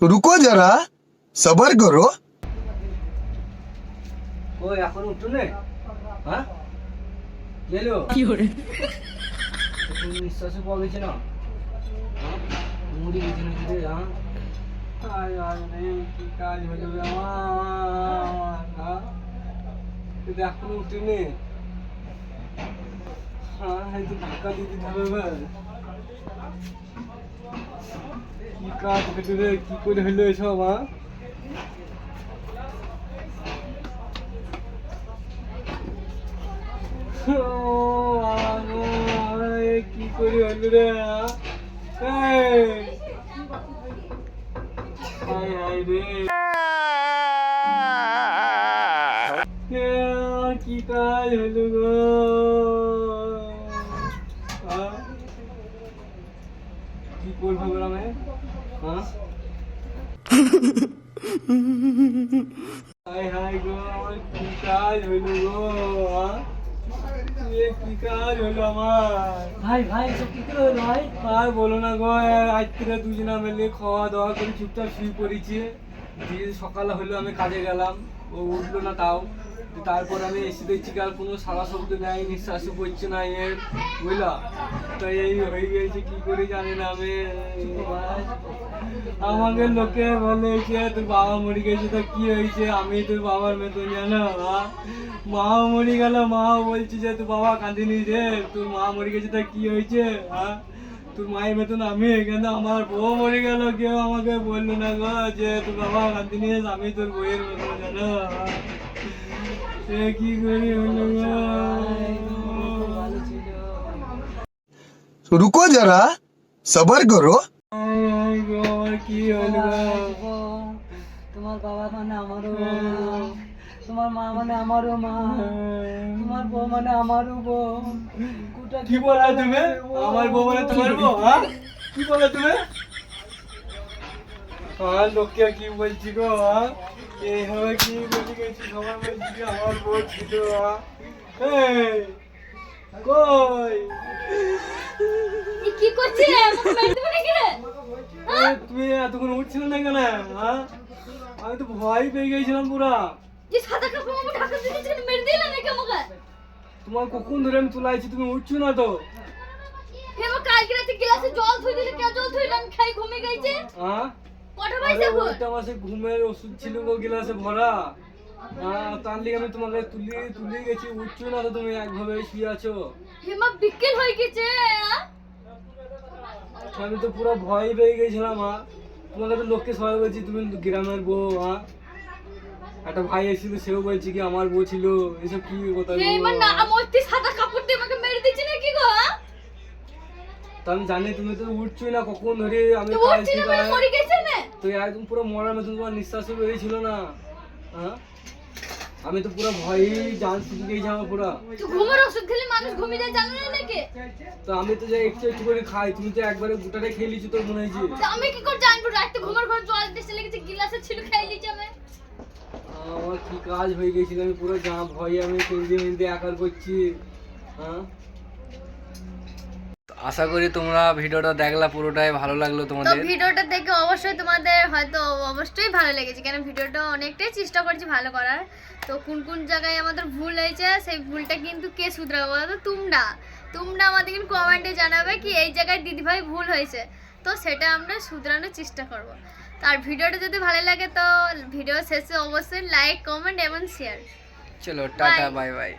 রুকো যারা সবার করো। কই এখন উঠুনে হ্যাঁ? গেলো? কি করে তুমি নিঃশ্বাসে না? হ্যাঁ? মুড়ি গেছে হ্যাঁ? কি কাজ হয়ে যাবে আমার? হ্যাঁ? এখন উঠুনে হ্যাঁ ধাক্কা দিতে হবে কি কাজ রে? কি করে হলো এসব হ্যাঁ কি করে হলো রে হায় রে। কি কাজ হলো গো? করব গ্রামে হ্যাঁ? হায় হায় গো আমার কি কাজ হলো গো হ্যাঁ? এ কি কাজ হলো আমার? ভাই ভাই সব কি করে হলো ভাই? আর বলো না গো আজ থেকে দুজনা মিলে খাওয়া দাওয়া করে চুপচাপ শুয়ে পড়েছি। দিয়ে সকালে হলো আমি কাজে গেলাম ও উঠল না তাও। তারপর আমি এসে দেখছি আর কোনো সারা শব্দ নেয় নিঃশ্বাসও পড়ছে না এর। বুঝলা? তাই এই হয়ে গেছে, কি করে জানি না আমি। আমাকে লোকে বলে যে তোর বাবা মরে গেছে, তো কি হয়েছে? আমি তোর বাবার মতন জানো? মাও মরে গেল, মা বলছে যে, তোর বাবা কাঁদিনি রে, তোর মা মরে গেছে, তো কি হয়েছে? হ্যাঁ? তোর মায়ের মতন আমি এখানে আমার বউ মরে গেল কেউ আমাকে বলল না গো যে তোর বাবা কান্দি নিয়ে আমি তোর বইয়ের মতো জানো? সে কি করি হলো গো? রুকো যারা সবার করো। কি হলো তোমার বাবা মানে আমারও হ্যাঁ। তোমার মা মানে আমারও মা তোমার বউ মানে আমারও বউ। কোটা কি বলে তুমি? আমার বউ মানে তোমার বউ হ্যাঁ? কি বলে তুমি? হ্যাঁ লোকে কি বলছি গো হ্যাঁ? এইভাবে কি বলে গেছি? সবাই বলছি কি আমার বউ ছিল হ্যাঁ? কই? কি করছিস? তুমি এতক্ষণ উঠছিল না কেন হ্যাঁ? আমি তো ভয় পেয়ে গেছিলাম পুরা। যে সাদা কাপড় ঢাকা দিয়ে মেরে দিলে নাকি আমাকে? তোমার কখন ধরে আমি তুলাইছি তুমি উঠছো না তো? কালকে রাতে গ্লাসে জল ধুই দিলে কেউ জল ধুইলাম খাই ঘুমিয়ে গেছে। হ্যাঁ? কটা পয়সা এখন? মাসে ঘুমের ওষুধ ছিল গো গিলাসে ভরা। হ্যাঁ তার লিগে আমি তোমাকে তুলি তুলে গেছি উঠছো না তো তুমি একভাবে শুয়ে আছো? হেমা বিকেল হয়ে গেছে আমি তো পুরো ভয় পেয়ে গেছিলাম মা তোমাকে তো লোককে সবাই বলছি তুমি গ্রামের বউ হ্যাঁ? একটা ভাই এসেছিল সেও বলছে কি আমার বউ ছিল এসব কি কথা? হেমা না আমার সাদা কাপড় দিয়ে আমাকে মেরে দিচ্ছে নাকি গো আহ? তো আমি জানি তুমি তো উঠছোই না কখন ধরে আমি তো উঠছি না মানে মরে গেছে না তো একদম পুরো মরার মতন তোমার নিঃশ্বাসও বেরিয়েছিল না হ্যাঁ? আমি তো পুরো ভয়েই জান শুধু গিয়েছি আমার পুরো। তুই ঘুমের ওষুধ খেলে মানুষ ঘুমিয়ে যায় জানো না নাকি? তো আমি তো যাই একটু একটু করে খাই তুমি তো একবারে গোটাটাই খেয়ে লিচু তোর মনে হয়েছে? তো আমি কি করে জানব রাতে ঘুমের ঘর জল দিতে লেগেছে গিলাসে ছিল খাই লিছে আমি আমার কি কাজ হয়ে গেছিল? আমি পুরো যা ভয়ে আমি কেন্দ্রে মেন্দ্রে আকার করছি। হ্যাঁ? আশা করি তোমরা ভিডিওটা দেখলা পুরোটাই ভালো লাগল তো তোমাদের। ভিডিওটা দেখে অবশ্যই তোমাদের হয়তো অবশ্যই ভালো লেগেছে কেন ভিডিওটা অনেকটাই চেষ্টা করছি ভালো করার। তো কোন কোন জায়গায় আমাদের ভুল হয়েছে সেই ভুলটা কিন্তু কে শুধরাবে বলো তো? তোমরা। তোমরা আমাদের কিন্তু কমেন্টে জানাবে কি এই জায়গায় দিদিভাই ভুল হয়েছে। তো সেটা আমরা শুধরানোর চেষ্টা করব। আর ভিডিওটা যদি ভালো লাগে তো ভিডিও শেষে অবশ্যই লাইক কমেন্ট এবং শেয়ার চলো টাটা বাই বাই